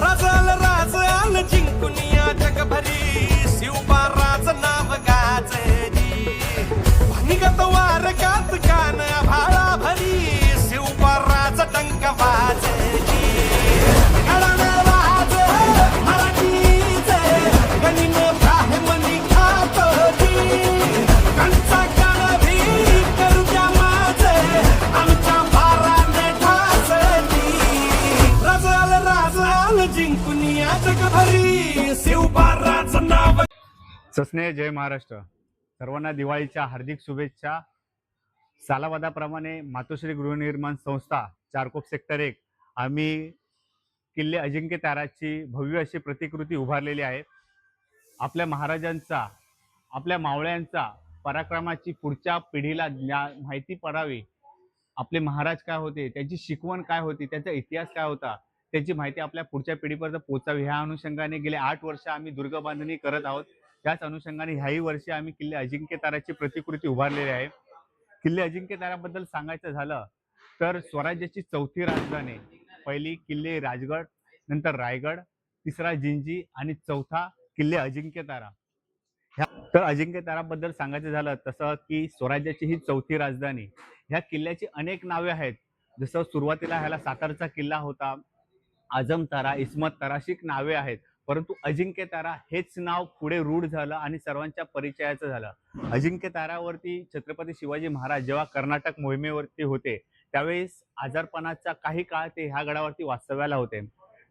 Raza! सस्नेह जय महाराष्ट्र. सर्वांना दिवाळीच्या हार्दिक शुभेच्छा. सालावादाप्रमाणे मातोश्री गृहनिर्माण संस्था चारकोप सेक्टर एक आम्ही किल्ले अजिंक्य ताराची भव्य अशी प्रतिकृती उभारलेली आहे. आपल्या महाराजांचा आपल्या मावळ्यांचा पराक्रमाची पुढच्या पिढीला ज्ञा माहिती पडावी. आपले महाराज काय होते त्यांची शिकवण काय होती त्यांचा इतिहास काय होता त्याची माहिती आपल्या पुढच्या पिढीपर्यंत पोचावी ह्या अनुषंगाने गेले आठ वर्ष आम्ही दुर्ग बांधणी करत आहोत. त्याच अनुषंगाने ह्याही वर्षी आम्ही किल्ले अजिंक्य ताराची प्रतिकृती उभारलेली आहे. किल्ले अजिंक्य ताराबद्दल सांगायचं झालं तर स्वराज्याची चौथी राजधानी पहिली किल्ले राजगड नंतर रायगड तिसरा जिंजी आणि चौथा किल्ले अजिंक्य तारा. ह्या तर अजिंक्य ताराबद्दल सांगायचं झालं तसं की स्वराज्याची ही चौथी राजधानी ह्या किल्ल्याची अनेक नावे आहेत. जसं सुरुवातीला ह्याला सातारचा किल्ला होता आजम तारा इस्मत तारा अशी नावे आहेत. परंतु अजिंक्य तारा हेच नाव पुढे रूढ झालं आणि सर्वांच्या परिचयाचं झालं. अजिंक्य तारावरती छत्रपती शिवाजी महाराज जेव्हा कर्नाटक मोहिमेवरती होते त्यावेळेस आजारपणाचा काही काळ ते ह्या गडावरती वास्तव्याला होते.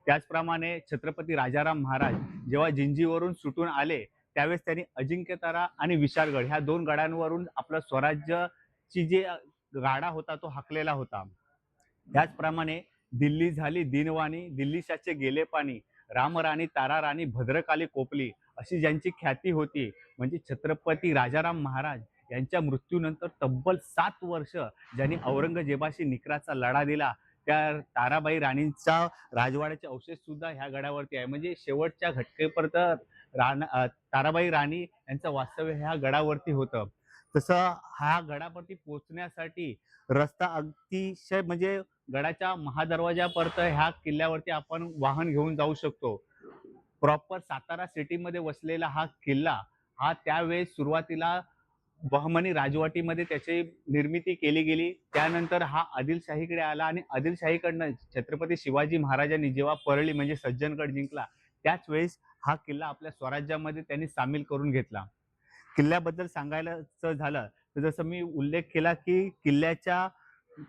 त्याचप्रमाणे छत्रपती राजाराम महाराज जेव्हा जिंजीवरून सुटून आले त्यावेळेस त्यांनी अजिंक्य तारा आणि विशाळगड ह्या दोन गडांवरून आपलं स्वराज्याची जे गाडा होता तो हाकलेला होता. त्याचप्रमाणे दिल्ली झाली दिनवाणी दिल्लीशाचे गेले पाणी रामराणी तारा राणी भद्रकाली कोपली अशी ज्यांची ख्याती होती म्हणजे छत्रपती राजाराम महाराज यांच्या मृत्यूनंतर तब्बल सात वर्ष ज्यांनी औरंगजेबाशी निकराचा लढा दिला. त्या ताराबाई राणींचा राजवाड्याचे अवशेष सुद्धा ह्या गडावरती आहे. म्हणजे शेवटच्या घटकेपर्यंत राणा ताराबाई राणी यांचं वास्तव्य ह्या गडावरती होतं. तसं हा गडावरती पोचण्यासाठी रस्ता अतिशय म्हणजे गडाच्या महादरवाजापर्यंत ह्या किल्ल्यावरती आपण वाहन घेऊन जाऊ शकतो. प्रॉपर सातारा सिटीमध्ये वसलेला हा किल्ला हा त्यावेळेस सुरुवातीला बहमनी राजवाटीमध्ये त्याची निर्मिती केली गेली. त्यानंतर हा आदिलशाहीकडे आला आणि आदिलशाहीकडनं छत्रपती शिवाजी महाराजांनी जेव्हा परळी म्हणजे सज्जनगड जिंकला त्याच वेळेस हा किल्ला आपल्या स्वराज्यामध्ये त्यांनी सामील करून घेतला. किल्ल्याबद्दल सांगायचं झालं तर जसं मी उल्लेख केला की किल्ल्याच्या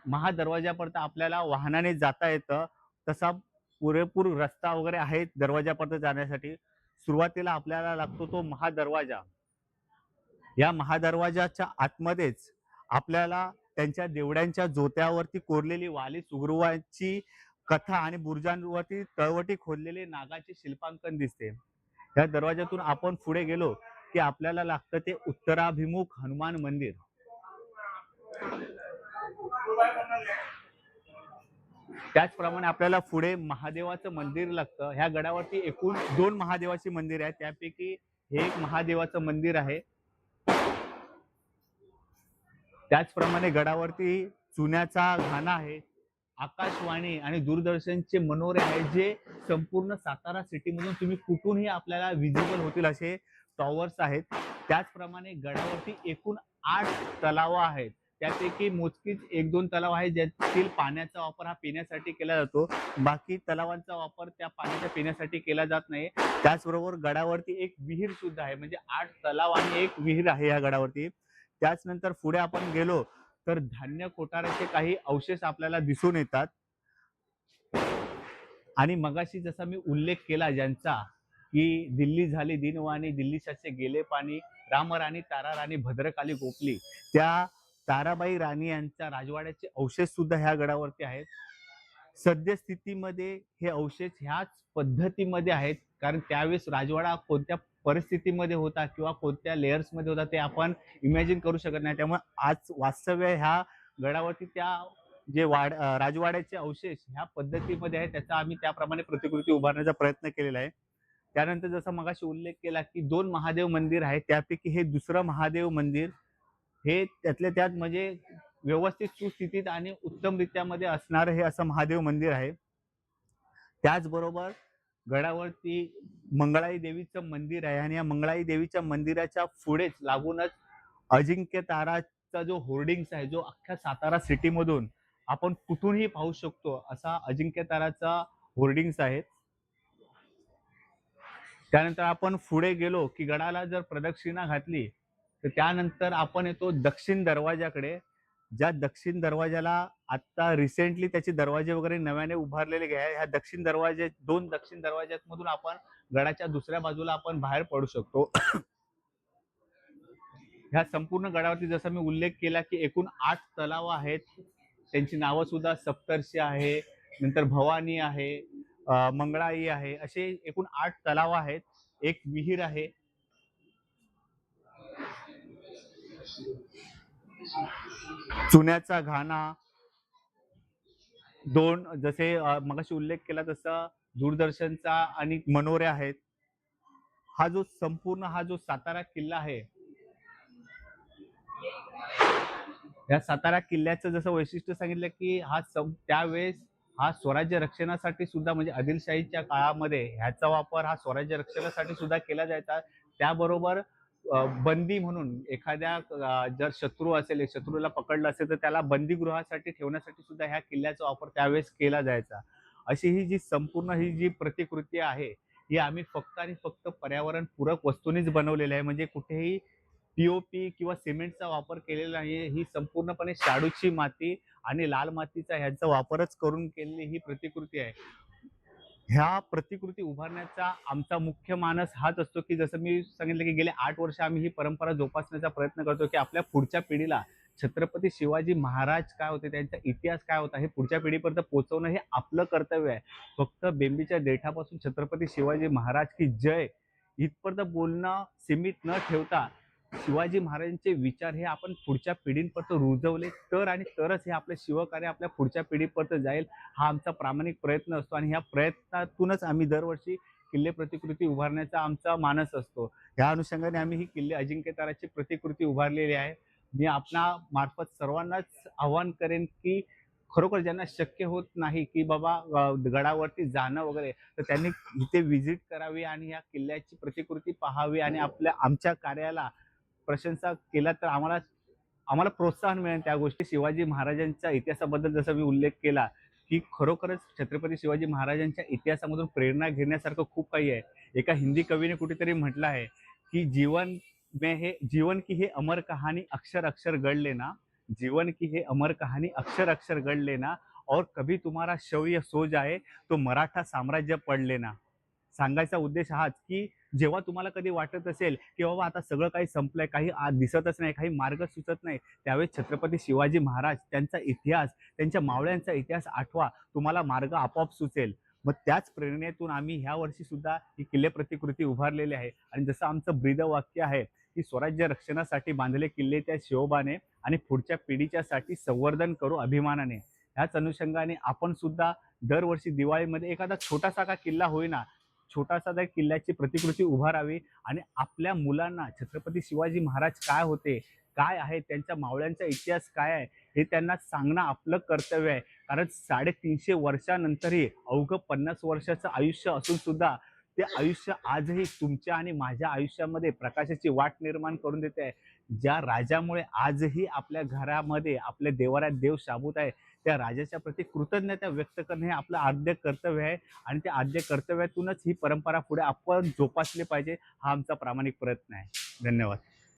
महादरवाजापर्यंत आपल्याला वाहनाने जाता येतं तसा पुरेपूर रस्ता वगैरे आहे दरवाजापर्यंत जाण्यासाठी. सुरुवातीला आपल्याला लागतो तो महादरवाजा. या महादरवाजाच्या आतमध्येच आपल्याला त्यांच्या देवड्यांच्या जोत्यावरती कोरलेली वाली सुग्रुवाची कथा आणि बुर्जांवरती तळवटी खोदलेले नागाचे शिल्पांकन दिसते. या दरवाजातून आपण पुढे गेलो की आपल्याला लागतं ते उत्तराभिमुख हनुमान मंदिर. त्याचप्रमाणे आपल्याला पुढे महादेवाचं मंदिर लागतं. ह्या गडावरती एकूण दोन महादेवाची मंदिर आहेत. त्यापैकी हे एक महादेवाचं मंदिर आहे. त्याचप्रमाणे गडावरती चुन्याचा घाणा आहे. आकाशवाणी आणि दूरदर्शनचे मनोरे आहेत जे संपूर्ण सातारा सिटीमधून तुम्ही कुठूनही आपल्याला विजिबल होतील असे टॉवर्स आहेत. त्याचप्रमाणे गडावरती एकूण आठ तलाव आहेत. त्यापैकी मोजकीच एक दोन तलाव आहेत ज्यातील पाण्याचा वापर हा पिण्यासाठी केला जातो. बाकी तलावांचा वापर त्या पाण्याच्या पिण्यासाठी केला जात नाही. त्याचबरोबर गडावरती एक विहीर सुद्धा आहे. म्हणजे आठ तलाव आणि एक विहीर आहे या गडावरती. त्याचनंतर पुढे आपण गेलो तर धान्य कोठाराचे काही अवशेष आपल्याला दिसून येतात. आणि मगाशी जसा मी उल्लेख केला ज्यांचा की दिल्ली झाली दिनवाणी दिल्लीशाचे गेले पाणी रामराणी तारा राणी भद्रकाली गोपली. त्या ताराबाई राणी यांच्या राजवाड्याचे अवशेष सुद्धा ह्या गडावरती आहेत. सद्यस्थितीमध्ये हे अवशेष ह्याच पद्धतीमध्ये आहेत. कारण त्यावेळेस राजवाडा कोणत्या परिस्थितीमध्ये होता किंवा कोणत्या लेअर्समध्ये होता ते आपण इमॅजिन करू शकत नाही. त्यामुळे आज वास्तव्य ह्या गडावरती त्या जे वाड राजवाड्याचे अवशेष ह्या पद्धतीमध्ये आहे त्याचा आम्ही त्याप्रमाणे प्रतिकृती उभारण्याचा प्रयत्न केलेला आहे. त्यानंतर जसं मगाशी उल्लेख केला की दोन महादेव मंदिर आहे त्यापैकी हे दुसरं महादेव मंदिर हे त्यातल्या त्यात म्हणजे व्यवस्थित सुस्थितीत आणि उत्तमरित्यामध्ये असणारं हे असं महादेव मंदिर आहे. त्याचबरोबर गडावरती मंगळाई देवीचं मंदिर आहे आणि या मंगळाई देवीच्या मंदिराच्या पुढेच लागूनच अजिंक्य ताराचा जो होर्डिंग्स आहे जो अख्ख्या सातारा सिटीमधून आपण कुठूनही पाहू शकतो असा अजिंक्य ताराचा होर्डिंग्स आहेत त्यानंतर आपण पुढे गेलो की गडाला जर प्रदक्षिणा घातली तर त्यानंतर आपण येतो दक्षिण दरवाजाकडे ज्या दक्षिण दरवाजाला आता रिसेंटली त्याचे दरवाजे वगैरे नव्याने उभारलेले आहे ह्या दक्षिण दरवाजे दोन दक्षिण दरवाज्यामधून आपण गडाच्या दुसऱ्या बाजूला आपण बाहेर पडू शकतो. ह्या संपूर्ण गडावरती जसा मी उल्लेख केला की एकूण आठ तलाव आहेत. त्यांची नावं सुद्धा सप्तर्षी आहे नंतर भवानी आहे मंगळाई आहे. असे एकूण आठ तलाव आहेत. एक विहीर आहे. चुन्याचा घाणा. दोन जसे मगाशी उल्लेख केला तसा दूरदर्शनचा आणि मनोरे आहेत. हा जो संपूर्ण हा जो सातारा किल्ला आहे. या सातारा किल्ल्याचं जसं वैशिष्ट्य सांगितलं की हा सम त्यावेळेस हा स्वराज्य रक्षणासाठी सुद्धा म्हणजे आदिलशाहीच्या काळामध्ये ह्याचा वापर हा स्वराज्य रक्षणासाठी सुद्धा केला जायचा. त्याबरोबर बंदी म्हणून एखाद्या जर शत्रू असेल शत्रूला पकडलं असेल तर त्याला बंदीगृहासाठी ठेवण्यासाठी सुद्धा ह्या किल्ल्याचा वापर त्यावेळेस केला जायचा. अशी ही जी संपूर्ण ही जी प्रतिकृती आहे ही आम्ही फक्त आणि फक्त पर्यावरण पूरक वस्तूंनीच बनवलेली आहे. म्हणजे कुठेही पीओपी किंवा सिमेंटचा वापर केलेला नाही ही संपूर्णपणे शाडूची माती आणि लाल मातीचा ह्यांचा वापरच करून केलेली ही प्रतिकृती आहे. ह्या प्रतिकृती उभारण्याचा आमचा मुख्य मानस हाच असतो की जसं मी सांगितलं की गेले आठ वर्ष आम्ही ही परंपरा जोपासण्याचा प्रयत्न करतो की आपल्या पुढच्या पिढीला छत्रपती शिवाजी महाराज काय होते त्यांचा इतिहास काय होता हे पुढच्या पिढीपर्यंत पोहोचवणं हे आपलं कर्तव्य आहे. फक्त बेंबीच्या देठापासून छत्रपती शिवाजी महाराज की जय इथपर्यंत बोलणं सीमित न ठेवता शिवाजी महाराजांचे विचार हे आपण पुढच्या पिढींपर्यंत रुजवले. तर आणि तरच हे आपलं शिवकार्य आपल्या पुढच्या पिढीपर्यंत जाईल हा आमचा प्रामाणिक प्रयत्न असतो. आणि ह्या प्रयत्नातूनच आम्ही दरवर्षी किल्ले प्रतिकृती उभारण्याचा आमचा मानस असतो. ह्या अनुषंगाने आम्ही ही किल्ले अजिंक्यताराची प्रतिकृती उभारलेली आहे. मी आपणा मार्फत सर्वांनाच आवाहन करेन की खरोखर ज्यांना शक्य होत नाही की बाबा गडावरती जाणं वगैरे तर त्यांनी इथे व्हिजिट करावी आणि या किल्ल्याची प्रतिकृती पाहावी आणि आपल्या आमच्या कार्याला प्रशंसा केला तर आम्हाला आम्हाला प्रोत्साहन मिळेल त्या गोष्टी. शिवाजी महाराजांच्या इतिहासाबद्दल जसं मी उल्लेख केला की खरोखरच छत्रपती शिवाजी महाराजांच्या इतिहासामधून प्रेरणा घेण्यासारखं खूप काही आहे. एका हिंदी कवीने कुठेतरी म्हटलं आहे की जीवन में हे जीवन की हे अमर कहाणी अक्षर अक्षर गढ़ लेना. जीवन की हे अमर कहाणी अक्षर अक्षर गढ़ लेना. और कभी तुम्हारा शौर्य सो जाए तो मराठा साम्राज्य पड लेना. सांगायचा उद्देश हाच की जेव्हा तुम्हाला कधी वाटत असेल की बाबा आता सगळं काही संपलंय काही आज दिसतच नाही काही मार्ग सुचत नाही त्यावेळेस छत्रपती शिवाजी महाराज त्यांचा इतिहास त्यांच्या मावळ्यांचा इतिहास आठवा. तुम्हाला मार्ग आपोआप सुचेल. मग त्याच प्रेरणेतून आम्ही ह्या वर्षी सुद्धा ही किल्ले प्रतिकृती उभारलेली आहे. आणि जसं आमचं ब्रीद वाक्य आहे की स्वराज्य रक्षणासाठी बांधले किल्ले त्या शिवबाने आणि पुढच्या पिढीच्यासाठी संवर्धन करू अभिमानाने. ह्याच अनुषंगाने आपण सुद्धा दरवर्षी दिवाळीमध्ये एखादा छोटासा का किल्ला होईना छोटासा त्या किल्ल्याची प्रतिकृती उभारावी आणि आपल्या मुलांना छत्रपती शिवाजी महाराज काय होते काय आहे त्यांच्या मावळ्यांचा इतिहास काय आहे हे त्यांना सांगणं आपलं कर्तव्य आहे. कारण साडेतीनशे वर्षानंतरही अवघं पन्नास वर्षाचं आयुष्य असून सुद्धा ते आयुष्य आजही तुमच्या आणि माझ्या आयुष्यामध्ये प्रकाशाची वाट निर्माण करून देते. आहे ज्या राजामुळे आजही आपल्या घरामध्ये आपल्या देवाऱ्यात देव शाबूत आहे त्या राजाच्या प्रती कृतज्ञता व्यक्त करणे हे आपलं आद्य कर्तव्य आहे. आणि त्या आद्य कर्तव्यातूनच ही परंपरा पुढे आपण जोपासली पाहिजे हा आमचा प्रामाणिक प्रयत्न आहे. धन्यवाद.